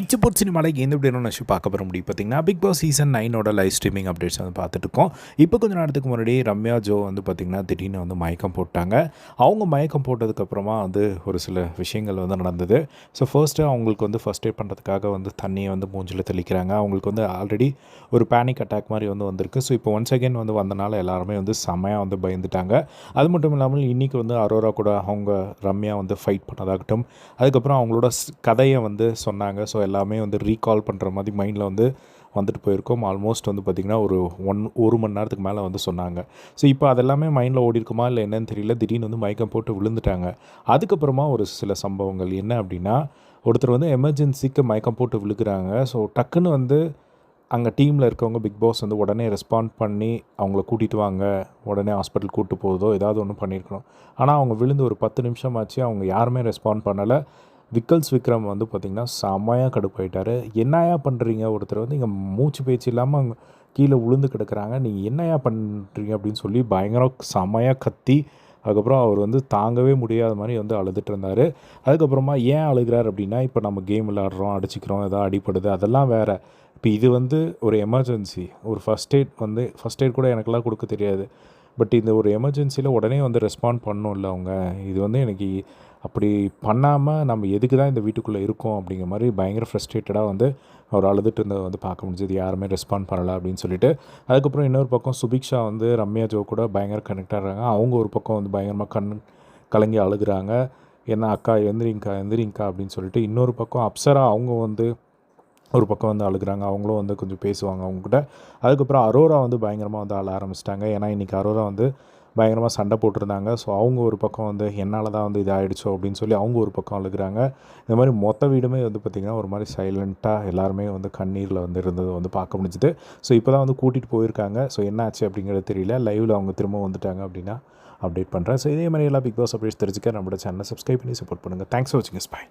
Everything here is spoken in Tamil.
பிச்சு போட் சினிமாவில் எந்த இப்படி நஷு பார்க்க போகிற முடியும். பார்த்தீங்கன்னா பிக் பாஸ் சீசன் நைனோட லைவ் ஸ்ட்ரீமிங் அப்டேட்ஸ் வந்து பார்த்துட்டு இருக்கோம். இப்போ கொஞ்சம் நேரத்துக்கு முன்னாடி ரம்யா ஜோ வந்து பார்த்திங்கன்னா திடீர்னு வந்து மயக்கம் போட்டாங்க. அவங்க மயக்கம் போட்டதுக்கப்புறமா வந்து ஒரு சில விஷயங்கள் வந்து நடந்தது. ஸோ ஃபர்ஸ்ட்டு அவங்களுக்கு வந்து ஃபஸ்ட் எய்ட் பண்ணுறதுக்காக வந்து தண்ணியை வந்து மூஞ்சில் தெளிக்கிறாங்க. அவங்களுக்கு வந்து ஆல்ரெடி ஒரு பேனிக் அட்டாக் மாதிரி வந்து வந்திருக்கு. ஸோ இப்போ ஒன்ஸ் அகேன் வந்து வந்தனால எல்லாருமே வந்து செமையாக வந்து பயந்துட்டாங்க. அது மட்டும் இல்லாமல் இன்றைக்கி வந்து அரோரா கூட அவங்க ரம்யா வந்து ஃபைட் பண்ணதாகட்டும். அதுக்கப்புறம் அவங்களோட ஸ்- கதையை வந்து சொன்னாங்க. ஸோ எல்லாமே வந்து ரீகால் பண்ணுற மாதிரி மைண்டில் வந்து வந்துட்டு போயிருக்கோம். ஆல்மோஸ்ட் வந்து பார்த்திங்கன்னா ஒரு ஒன் ஒரு மணி நேரத்துக்கு மேலே வந்து சொன்னாங்க. ஸோ இப்போ அதெல்லாமே மைண்டில் ஓடி இருக்குமா இல்லை என்னன்னு தெரியல. திடீர்னு வந்து மயக்கம் போட்டு விழுந்துட்டாங்க. அதுக்கப்புறமா ஒரு சில சம்பவங்கள் என்ன அப்படின்னா ஒருத்தர் வந்து எமர்ஜென்சிக்கு மயக்கம் போட்டு விழுகிறாங்க. ஸோ டக்குன்னு வந்து அங்கே டீமில் இருக்கவங்க பிக் பாஸ் வந்து உடனே ரெஸ்பாண்ட் பண்ணி அவங்கள கூட்டிகிட்டு வாங்க. உடனே ஹாஸ்பிட்டல் கூப்பிட்டு போகுதோ ஏதாவது ஒன்று பண்ணியிருக்கணும் ஆனால் அவங்க விழுந்து ஒரு பத்து நிமிஷம் ஆச்சு அவங்க யாருமே ரெஸ்பாண்ட் பண்ணலை. விக்கல்ஸ் விக்ரம் வந்து பார்த்திங்கன்னா செமையாக கடுப்பாயிட்டார். என்னையா பண்ணுறீங்க ஒருத்தர் வந்து இங்கே மூச்சு பேச்சு இல்லாமல் அங்கே கீழே விழுந்து கிடக்குறாங்க. நீங்கள் என்னையா பண்ணுறீங்க அப்படின்னு சொல்லி பயங்கரம் செமையாக கத்தி அதுக்கப்புறம் அவர் வந்து தாங்கவே முடியாத மாதிரி வந்து அழுதுட்டு இருந்தார். அதுக்கப்புறமா ஏன் அழுகிறார் அப்படின்னா இப்போ நம்ம கேம் விளாடுறோம் அடிச்சுக்கிறோம் எதாவது அடிப்படுது அதெல்லாம் வேறு. இப்போ இது வந்து ஒரு எமர்ஜென்சி ஒரு ஃபஸ்ட் எய்ட் வந்து ஃபஸ்ட் எய்ட் கூட எனக்கெல்லாம் கொடுக்க தெரியாது. பட் இந்த ஒரு எமர்ஜென்சியில் உடனே வந்து ரெஸ்பாண்ட் பண்ணணும்ல அவங்க. இது வந்து எனக்கு அப்படி பண்ணாமல் நம்ம எதுக்கு தான் இந்த வீட்டுக்குள்ளே இருக்கோம் அப்படிங்கிற மாதிரி பயங்கர ஃப்ரஸ்ட்ரேட்டடாக வந்து அவர் அழுதுட்டு இருந்ததை வந்து பார்க்க முடிஞ்சது. யாருமே ரெஸ்பாண்ட் பண்ணலை அப்படின்னு சொல்லிட்டு. அதுக்கப்புறம் இன்னொரு பக்கம் சுபிக்ஷா வந்து ரம்யா ஜோ கூட பயங்கர கனெக்ட் ஆகிறாங்க. அவங்க ஒரு பக்கம் வந்து பயங்கரமாக கண் கலங்கி அழுகுறாங்க. என்ன அக்கா எந்திரிங்கக்கா எந்திரிங்கக்கா அப்படின்னு சொல்லிட்டு இன்னொரு பக்கம் அப்சரா அவங்க வந்து ஒரு பக்கம் வந்து அழுகுறாங்க அவங்களும் வந்து கொஞ்சம் பேசுவாங்க அவங்ககிட்ட. அதுக்கப்புறம் அரோரா வந்து பயங்கரமாக வந்து அழ ஆரம்பிச்சிட்டாங்க. ஏன்னா இன்றைக்கி அரோரா வந்து பயங்கரமாக சண்டை போட்டிருந்தாங்க. ஸோ அவங்க ஒரு பக்கம் வந்து என்னால் தான் வந்து இதாகிடுச்சோ அப்படின்னு சொல்லி அவங்க ஒரு பக்கம் அழுகுறாங்க. இந்த மாதிரி மொத்த வீடுமே வந்து பார்த்திங்கன்னா ஒரு மாதிரி சைலண்ட்டாக எல்லாருமே வந்து கண்ணீரில் வந்து இருந்தது வந்து பார்க்க முடிஞ்சுது. ஸோ இப்போ தான் வந்து கூட்டிகிட்டு போயிருக்காங்க. ஸோ என்ன ஆச்சு அப்படிங்கிறது தெரியல. லைவில் அவங்க திரும்ப வந்துட்டாங்க அப்படின்னா அப்டேட் பண்ணுறேன் ஸோ இதே மாதிரி எல்லாம் பிக் பாஸ் அப்டேட்ஸ் தெரிஞ்சுக்க நம்மளோட சேனலை சப்ஸ்கிரைப் பண்ணி சப்போர்ட் பண்ணுங்கள் தேங்க்ஸ் ஃபார் வாட்சிங் ஸ்பை